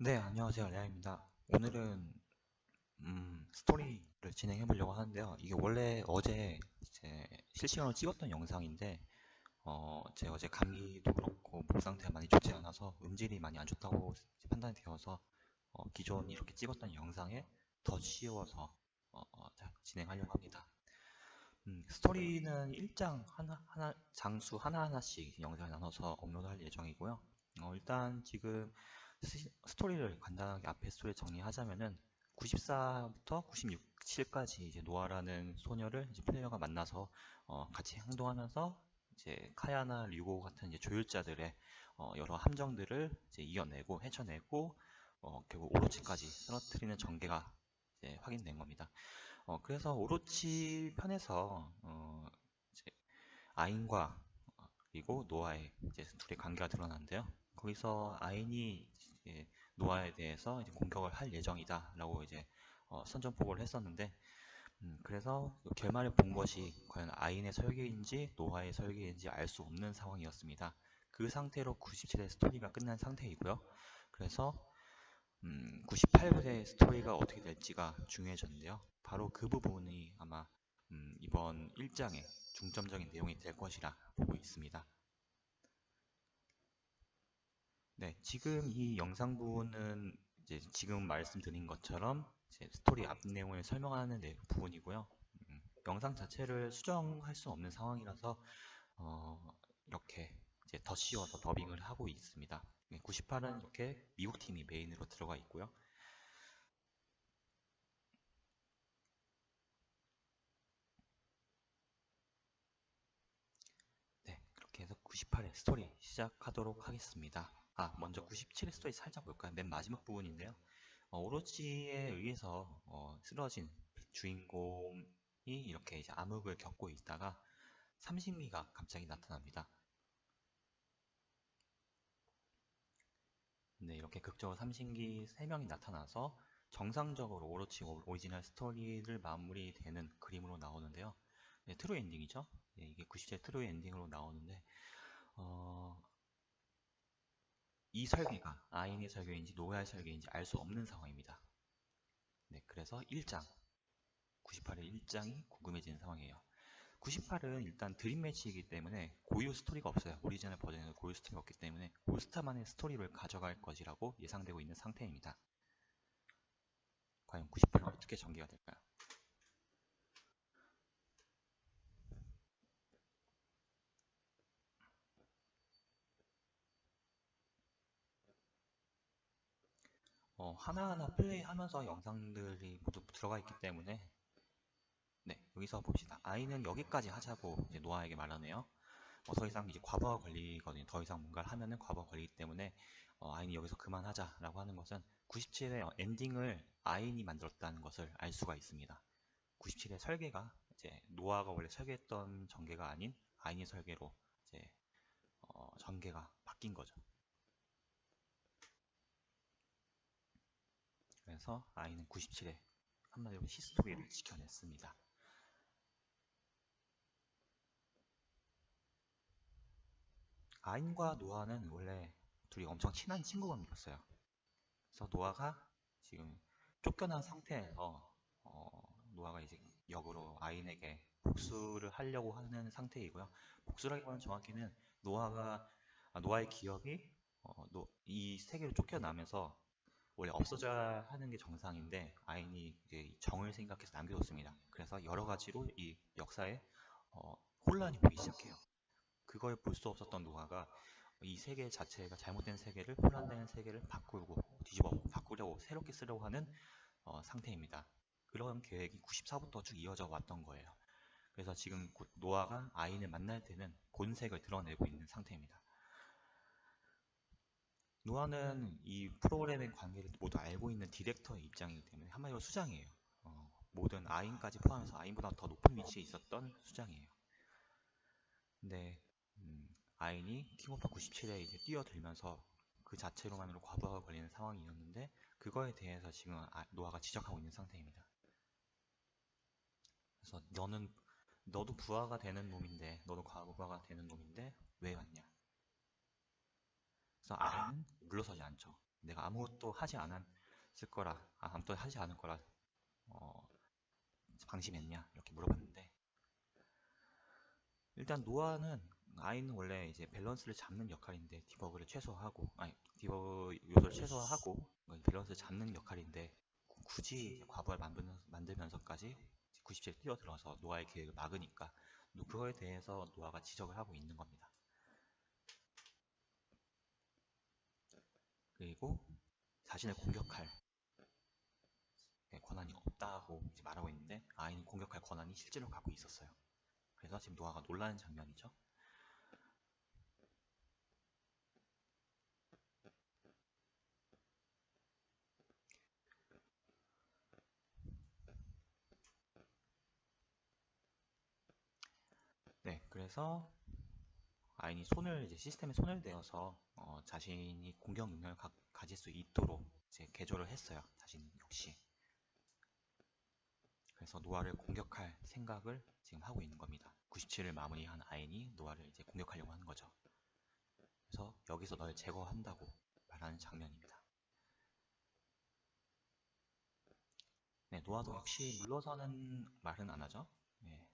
네, 안녕하세요. 레아입니다. 오늘은 음, 스토리를 진행해 보려고 하는데요. 이게 원래 어제 이제 실시간으로 찍었던 영상인데 어, 제가 어제 감기도 그렇고 목 상태가 많이 좋지 않아서 음질이 많이 안 좋다고 판단이 되어서 어, 기존 이렇게 찍었던 영상에 더 씌워서 어, 어, 자, 진행하려고 합니다. 음, 스토리는 1장 하나, 하나, 장수 하나하나씩 영상을 나눠서 업로드할 예정이고요. 어, 일단 지금 스- 스토리를 간단하게 앞에 스토리 정리하자면은 94부터 96, 7까지 이제 노아라는 소녀를 이제 플레이어가 만나서 어, 같이 행동하면서 이제 카야나 류고 같은 이제 조율자들의 어, 여러 함정들을 이제 이겨내고 헤쳐내고 어, 결국 오로치까지 쓰러뜨리는 전개가 이제 확인된 겁니다. 어, 그래서 오로치 편에서 어, 이제 아인과 어, 그리고 노아의 이제 둘의 관계가 드러나는데요. 거기서 아인이 이제 노아에 대해서 이제 공격을 할 예정이다라고 이제 어, 선전포고를 했었는데, 음, 그래서 그 결말을 본 것이 과연 아인의 설계인지 노아의 설계인지 알 수 없는 상황이었습니다. 그 상태로 97의 스토리가 끝난 상태이고요. 그래서 음, 98부의 스토리가 어떻게 될지가 중요해졌는데요. 바로 그 부분이 아마 음, 이번 1장의 중점적인 내용이 될 것이라 보고 있습니다. 네, 지금 이 영상부는 이제 지금 말씀드린 것처럼 스토리 앞 내용을 설명하는 내- 부분이고요. 음, 영상 자체를 수정할 수 없는 상황이라서 어, 이렇게 이제 더 씌워서 더빙을 하고 있습니다. 98은 이렇게 미국 팀이 메인으로 들어가 있고요. 네, 그렇게 해서 98의 스토리 시작하도록 하겠습니다. 아, 먼저 97의 스토리 살짝 볼까요? 맨 마지막 부분인데요. 어, 오로치에 의해서 어, 쓰러진 주인공이 이렇게 이제 암흑을 겪고 있다가 삼신기가 갑자기 나타납니다. 네, 이렇게 극적으로 삼신기 3명이 나타나서 정상적으로 오로치 오- 오리지널 스토리를 마무리되는 그림으로 나오는데요. 네, 트루 엔딩이죠. 네, 이게 97의 트루 엔딩으로 나오는데 어, 이 설계가 아인의 설계인지 노아의 설계인지 알 수 없는 상황입니다. 네, 그래서 1장, 98의 1장이 궁금해지는 상황이에요. 98은 일단 드림 매치이기 때문에 고유 스토리가 없어요. 오리지널 버전에는 고유 스토리가 없기 때문에 올스타만의 스토리를 가져갈 것이라고 예상되고 있는 상태입니다. 과연 98은 어떻게 전개가 될까요? 어, 하나하나 플레이하면서 영상들이 모두 들어가 있기 때문에 네, 여기서 봅시다. 아이는 여기까지 하자고 이제 노아에게 말하네요. 어, 더 이상 이제 과부하 걸리거든요. 더 이상 뭔가를 하면은 과부하 걸리기 때문에 어, 아인이 여기서 그만하자라고 하는 것은 97의 엔딩을 아인이 만들었다는 것을 알 수가 있습니다. 97의 설계가 이제 노아가 원래 설계했던 전개가 아닌 아인의 설계로 이제 어, 전개가 바뀐 거죠. 그래서 아이는 97에 한마디로 히스토리를 지켜냈습니다. 아인과 노아는 원래 둘이 엄청 친한 친구감이었어요. 그래서 노아가 지금 쫓겨난 상태에서 어, 노아가 이제 역으로 아인에게 복수를 하려고 하는 상태이고요. 복수라기보다는 정확히는 노아가 아, 노아의 기억이 어, 노- 이 세계로 쫓겨나면서 원래 없어져야 하는 게 정상인데 아인이 정을 생각해서 남겨뒀습니다. 그래서 여러 가지로 이 역사에 어, 혼란이 보이기 시작해요. 그걸 볼 수 없었던 노아가 이 세계 자체가 잘못된 세계를 혼란된 세계를 바꾸고 뒤집어 바꾸려고 새롭게 쓰려고 하는 어, 상태입니다. 그런 계획이 94부터 쭉 이어져 왔던 거예요. 그래서 지금 곧 노아가 아인을 만날 때는 본색을 드러내고 있는 상태입니다. 노아는 이 프로그램의 관계를 모두 알고 있는 디렉터의 입장이기 때문에 한마디로 수장이에요. 어, 모든 아인까지 포함해서 아인보다 더 높은 위치에 있었던 수장이에요. 근데 음, 아인이 킹오파 97에 이제 뛰어들면서 그 자체로만으로 과부하가 걸리는 상황이었는데 그거에 대해서 지금 아- 노아가 지적하고 있는 상태입니다. 그래서 너는 너도 부하가 되는 놈인데 너도 과부하가 되는 놈인데 왜 왔냐? 그래서 아인은 물러서지 않죠. 내가 아무것도 하지 않았을 거라, 아, 아무것도 하지 않을 거라 어, 방심했냐 이렇게 물어봤는데 일단 노아는 아이는 원래 이제 밸런스를 잡는 역할인데 디버그를 최소화하고 아니 디버그 요소를 최소화하고 밸런스를 잡는 역할인데 굳이 과부하를 만들면서, 만들면서까지 97 뛰어들어서 노아의 계획을 막으니까 그거에 대해서 노아가 지적을 하고 있는 겁니다. 그리고 자신을 공격할 권한이 없다고 말하고 있는데 아이는 공격할 권한이 실제로 갖고 있었어요. 그래서 지금 노아가 놀라는 장면이죠. 네, 그래서 아인이 손을 이제 시스템에 손을 대어서 어, 자신이 공격 능력을 가, 가질 수 있도록 이제 개조를 했어요. 자신 역시. 그래서 노아를 공격할 생각을 지금 하고 있는 겁니다. 97을 마무리한 아인이 노아를 이제 공격하려고 하는 거죠. 그래서 여기서 널 제거한다고 말하는 장면입니다. 네, 노아도 역시 물러서는 말은 안 하죠. 네.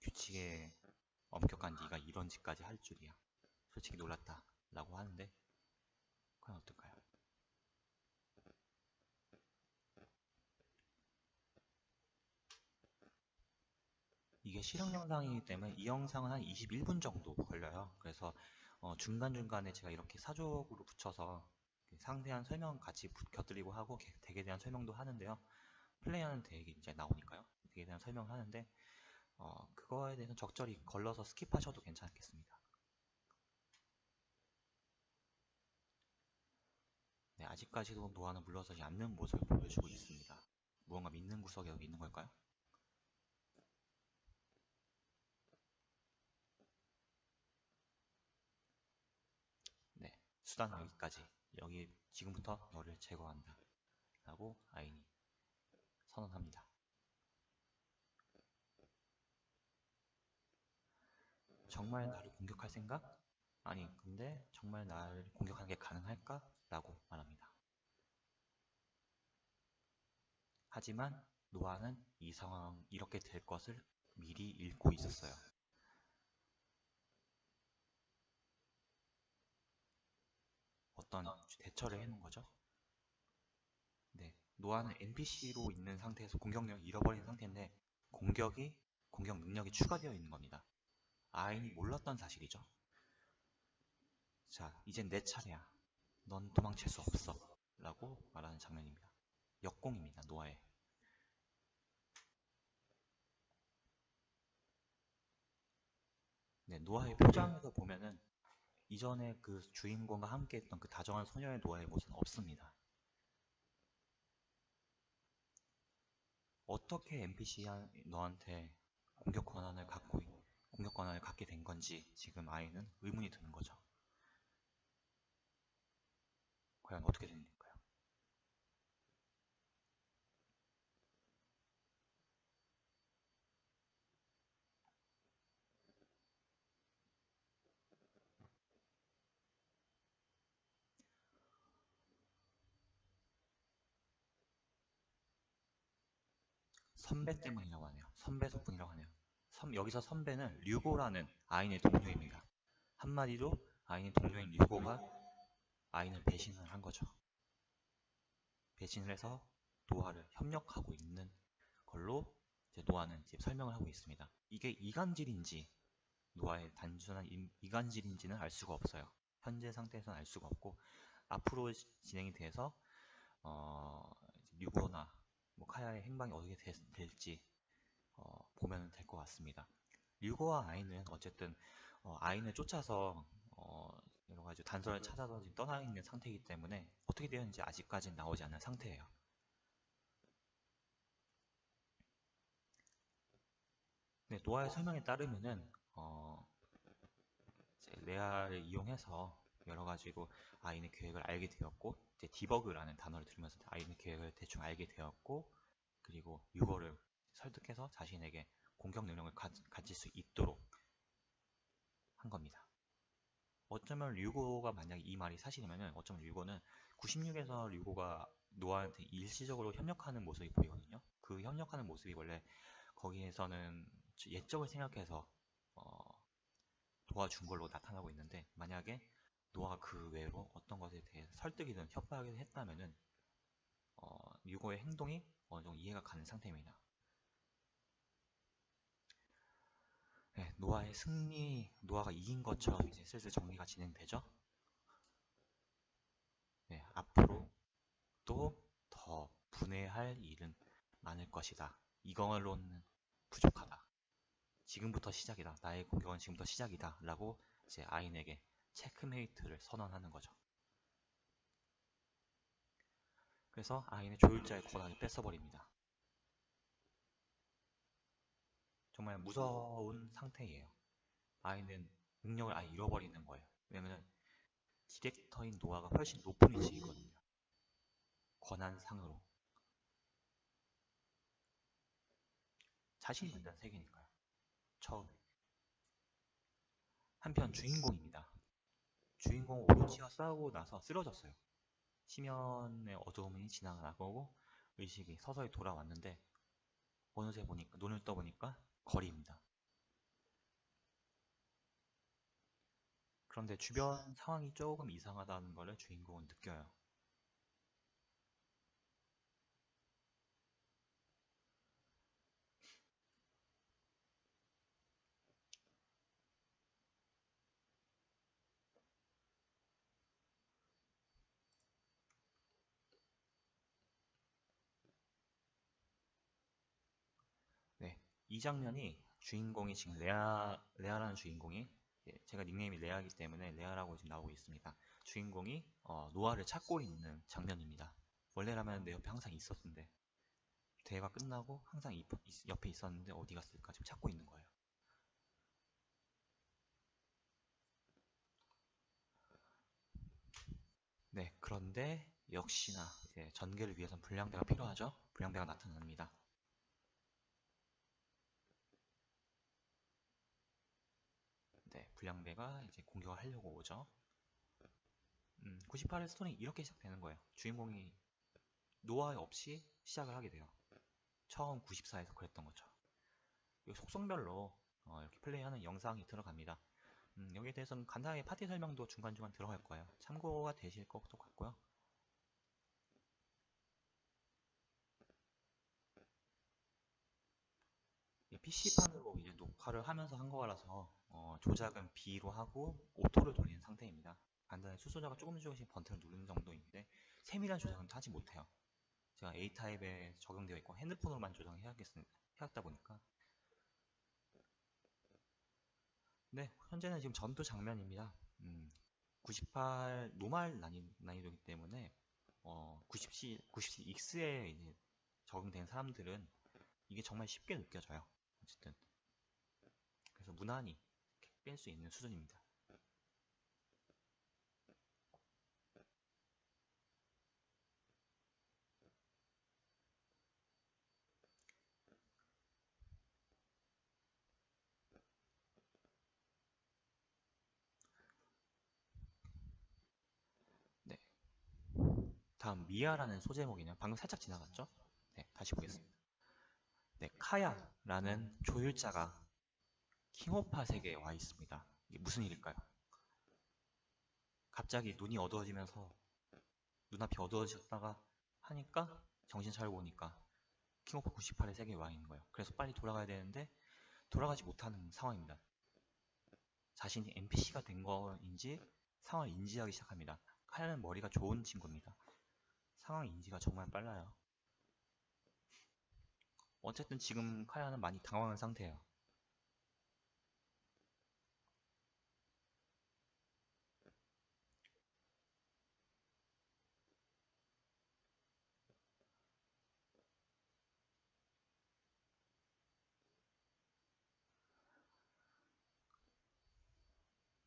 규칙에 엄격한 네가 이런 짓까지 할 줄이야. 솔직히 놀랐다. 라고 하는데 그건 어떨까요? 이게 실험 영상이기 때문에 이 영상은 한 21분 정도 걸려요. 그래서 어 중간중간에 제가 이렇게 사족으로 붙여서 상세한 설명 같이 곁들이고 하고 덱에 대한 설명도 하는데요. 플레이하는 덱이 이제 나오니까요. 덱에 대한 설명을 하는데 어, 그거에 대해서 적절히 걸러서 스킵하셔도 괜찮겠습니다. 네, 아직까지도 노아는 물러서지 않는 모습을 보여주고 있습니다. 무언가 믿는 구석이 여기 있는 걸까요? 네, 수단 여기까지. 여기 지금부터 너를 제거한다. 라고 아인이 선언합니다. 정말 나를 공격할 생각? 아니, 근데 정말 나를 공격하는 게 가능할까? 라고 말합니다. 하지만 노아는 이 상황, 이렇게 될 것을 미리 읽고 있었어요. 어떤 대처를 해놓은 거죠? 네, 노아는 NPC로 있는 상태에서 공격력을 잃어버린 상태인데 공격이, 공격 능력이 추가되어 있는 겁니다. 아인이 몰랐던 사실이죠. 자, 이젠 내 차례야. 넌 도망칠 수 없어. 라고 말하는 장면입니다. 역공입니다. 노아의. 네, 노아의 표정에서 보면은 이전에 그 주인공과 함께 했던 그 다정한 소녀의 노아의 모습은 없습니다. 어떻게 NPC 너한테 공격 권한을 갖고 있, 공격 권한을 갖게 된 건지 지금 아이는 의문이 드는 거죠. 과연 어떻게 된 일까요? 선배 때문이라고 하네요. 선배 덕분이라고 하네요. 선, 여기서 선배는 류고라는 아인의 동료입니다. 한마디로 아인의 동료인 류고가 아인을 배신을 한 거죠. 배신을 해서 노아를 협력하고 있는 걸로 노아는 설명을 하고 있습니다. 이게 이간질인지 노아의 단순한 이간질인지는 알 수가 없어요. 현재 상태에서는 알 수가 없고 앞으로 진행이 돼서 어, 류고나 뭐 카야의 행방이 어떻게 될지 어, 보면 될 것 같습니다. 류고와 아이는 어쨌든 어, 아이를 쫓아서 어, 여러 가지 단서를 찾아서 지금 떠나 있는 상태이기 때문에 어떻게 되었는지 아직까지는 나오지 않은 상태예요. 네, 노아의 설명에 따르면은 어, 레아를 이용해서 여러 가지로 아이는 계획을 알게 되었고 이제 디버그라는 단어를 들으면서 아이는 계획을 대충 알게 되었고 그리고 유거를 설득해서 자신에게 공격 능력을 가, 가질 수 있도록 한 겁니다. 어쩌면 류고가 만약에 이 말이 사실이면은 어쩌면 류고는 96에서 류고가 노아한테 일시적으로 협력하는 모습이 보이거든요. 그 협력하는 모습이 원래 거기에서는 예적을 생각해서 어, 도와준 걸로 나타나고 있는데 만약에 노아가 그 외로 어떤 것에 대해 설득이든 협박을 했다면은 어, 류고의 행동이 어느 정도 이해가 가는 상태입니다. 네, 노아의 승리, 노아가 이긴 것처럼 이제 슬슬 정리가 진행되죠. 네, 앞으로 또 더 분해할 일은 많을 것이다. 이걸로는 부족하다. 지금부터 시작이다. 나의 공격은 지금부터 시작이다. 라고 이제 아인에게 체크메이트를 선언하는 거죠. 그래서 아인의 조율자의 권한을 뺏어버립니다. 정말 무서운 상태예요. 아이는 능력을 아예 잃어버리는 거예요. 왜냐면 디렉터인 노아가 훨씬 높은 위치이거든요. 권한상으로. 자신이 만든 세계니까요. 처음에. 한편 주인공입니다. 주인공 오로치와 싸우고 나서 쓰러졌어요. 심연의 어두움이 지나가고 의식이 서서히 돌아왔는데 어느새 보니까 눈을 떠보니까 거리입니다. 그런데 주변 상황이 조금 이상하다는 것을 주인공은 느껴요. 네, 이 장면이 주인공이 지금 레아, 레아라는 주인공이 예, 제가 닉네임이 레아이기 때문에 레아라고 지금 나오고 있습니다. 주인공이 어, 노아를 찾고 있는 장면입니다. 원래라면 내 옆에 항상 있었는데 대회가 끝나고 항상 이, 옆에 있었는데 어디 갔을까 지금 찾고 있는 거예요. 네, 그런데 역시나 전개를 위해선 불량배가 필요하죠. 불량배가 나타납니다. 네, 불량배가 이제 공격을 하려고 오죠. 음, 98의 스토리 이렇게 시작되는 거예요. 주인공이 노아 없이 시작을 하게 돼요. 처음 94에서 그랬던 것처럼. 속성별로 어, 이렇게 플레이하는 영상이 들어갑니다. 음, 여기에 대해서는 간단하게 파티 설명도 중간중간 들어갈 거예요. 참고가 되실 것도 같고요. PC판으로 이제 녹화를 하면서 한 거라서 어, 조작은 B로 하고 오토를 돌리는 상태입니다. 간단히 수소자가 조금씩 조금씩 번트를 누르는 정도인데 세밀한 조작은 하지 못해요. 제가 A타입에 적용되어 있고 핸드폰으로만 조정해야겠습니다. 해왔다 보니까 네, 현재는 지금 전투 장면입니다. 음, 98 노말 난이, 난이도이기 때문에 어, 90C, 90X에 이제 적용된 사람들은 이게 정말 쉽게 느껴져요. 어쨌든 그래서 무난히 뺄 수 있는 수준입니다. 네. 다음 미아라는 소제목이네요. 방금 살짝 지나갔죠? 네, 다시 보겠습니다. 네, 카야라는 조율자가 킹오파 세계에 와 있습니다. 이게 무슨 일일까요? 갑자기 눈이 어두워지면서 눈앞이 어두워졌다가 하니까 정신 차리고 보니까 킹오파 98의 세계에 와 있는 거예요. 그래서 빨리 돌아가야 되는데 돌아가지 못하는 상황입니다. 자신이 NPC가 된 거인지 상황을 인지하기 시작합니다. 카야는 머리가 좋은 친구입니다. 상황 인지가 정말 빨라요. 어쨌든 지금 카야는 많이 당황한 상태예요.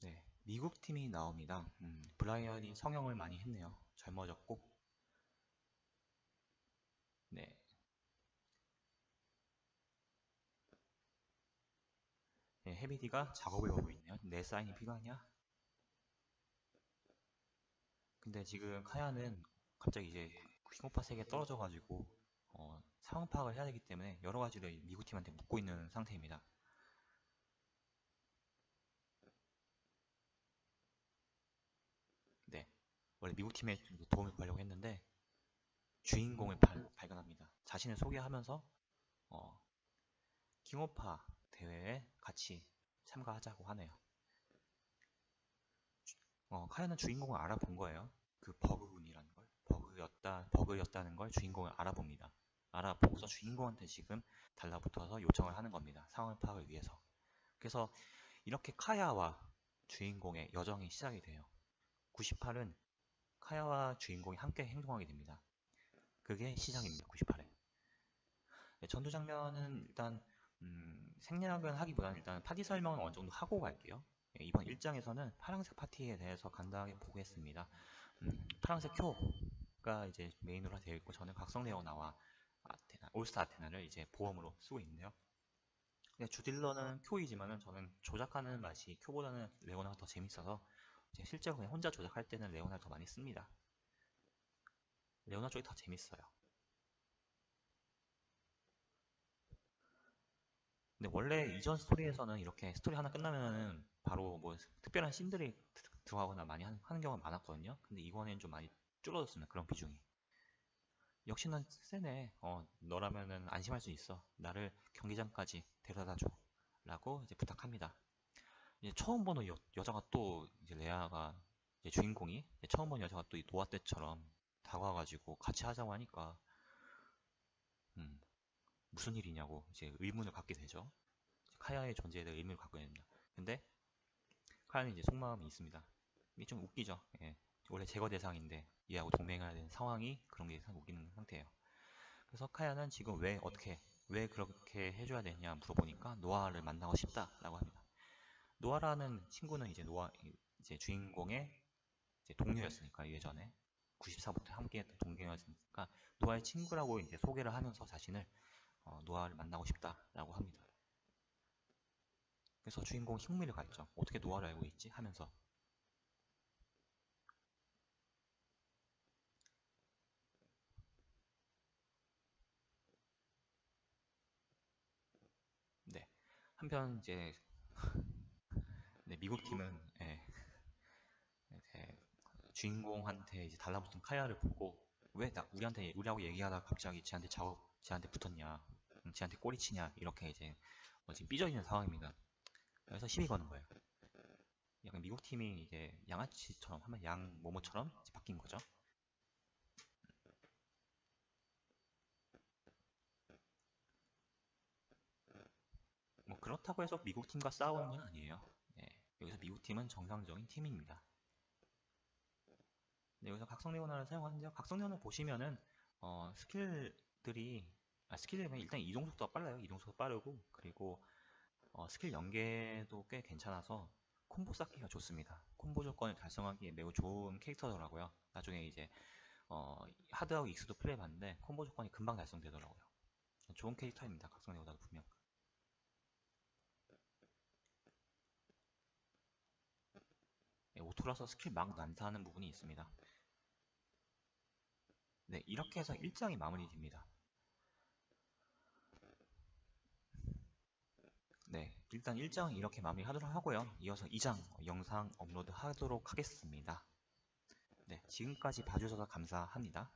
네, 미국 팀이 나옵니다. 음, 브라이언이 성형을 많이 했네요. 젊어졌고. 네, 네, 헤비디가 작업을 하고 있네요. 내 사인이 필요하냐? 근데 지금 카야는 갑자기 이제 킹오파 세계에 떨어져가지고 어, 상황 파악을 해야 되기 때문에 여러 가지를 미국 팀한테 묻고 있는 상태입니다. 네, 원래 미국 팀에 좀 도움을 구하려고 했는데 주인공을 발, 발견합니다. 자신을 소개하면서 어, 킹오파 대회에 같이 참가하자고 하네요. 어, 카야는 주인공을 알아본 거예요. 그 버그군이라는 걸. 버그였다, 버그였다는 걸 주인공을 알아봅니다. 알아보고서 주인공한테 지금 달라붙어서 요청을 하는 겁니다. 상황 파악을 위해서. 그래서 이렇게 카야와 주인공의 여정이 시작이 돼요. 98은 카야와 주인공이 함께 행동하게 됩니다. 그게 시작입니다. 98에. 네, 전투 장면은 일단 음, 생략은 하기보다는 일단 파티 설명은 어느 정도 하고 갈게요. 예, 이번 1장에서는 파란색 파티에 대해서 간단하게 보겠습니다. 음, 파란색 큐가 이제 메인으로 되어 있고 저는 각성 레오나와 아테나, 올스타 아테나를 이제 보험으로 쓰고 있는데요. 근데 주딜러는 큐이지만은 저는 조작하는 맛이 큐보다는 레오나가 더 재밌어서 실제로 그냥 혼자 조작할 때는 레오나를 더 많이 씁니다. 레오나 쪽이 더 재밌어요. 근데 원래 이전 스토리에서는 이렇게 스토리 하나 끝나면은 바로 뭐 특별한 씬들이 들어가거나 많이 하는, 하는 경우가 많았거든요. 근데 이번엔 좀 많이 줄어들었습니다. 그런 비중이. 역시나 세네. 어, 너라면은 안심할 수 있어. 나를 경기장까지 데려다 줘. 라고 이제 부탁합니다. 이제 처음 보는 여, 여자가 또 이제 레아가 이제 주인공이 이제 처음 보는 여자가 또 노아 때처럼 다가와가지고 같이 하자고 하니까 음, 무슨 일이냐고 이제 의문을 갖게 되죠. 카야의 존재에 대해 의문을 갖게 됩니다. 근데 카야는 이제 속마음이 있습니다. 이게 좀 웃기죠. 예. 원래 제거 대상인데 얘하고 동맹해야 되는 상황이 그런 게 웃기는 상태예요. 그래서 카야는 지금 왜 어떻게 왜 그렇게 해줘야 되냐 물어보니까 노아를 만나고 싶다라고 합니다. 노아라는 친구는 이제 노아 이제 주인공의 이제 동료였으니까 예전에 94부터 함께했던 동료였으니까 노아의 친구라고 이제 소개를 하면서 자신을 어, 노아를 만나고 싶다라고 합니다. 그래서 주인공 흥미를 갖죠. 어떻게 노아를 알고 있지? 하면서 네 한편 이제 네, 미국 팀은 예, 주인공한테 이제 달라붙은 카야를 보고 왜 나, 우리한테 우리하고 얘기하다가 갑자기 쟤한테 작업 쟤한테 붙었냐 음, 쟤한테 꼬리치냐 이렇게 이제 어, 지금 삐져 있는 상황입니다. 그래서 시비 거는 거예요. 약간 미국 팀이 이제 양아치처럼 하면 양 모모처럼 바뀐 거죠. 뭐 그렇다고 해서 미국 팀과 싸우는 건 아니에요. 네, 여기서 미국 팀은 정상적인 팀입니다. 네, 여기서 각성레오나를 사용하는데요. 각성레오나 보시면은 어, 스킬들이 아, 스킬이 일단 이동 속도가 빨라요. 이동 속도 빠르고 그리고 어, 스킬 연계도 꽤 괜찮아서 콤보 쌓기가 좋습니다. 콤보 조건을 달성하기에 매우 좋은 캐릭터더라고요. 나중에 이제 어, 하드하고 익스도 플레이봤는데 콤보 조건이 금방 달성되더라고요. 좋은 캐릭터입니다. 각성레오나도 분명. 오토라서 스킬 막 난사하는 부분이 있습니다. 네, 이렇게 해서 1장이 마무리됩니다. 네, 일단 1장 이렇게 마무리하도록 하고요. 이어서 2장 영상 업로드 하도록 하겠습니다. 네, 지금까지 봐주셔서 감사합니다.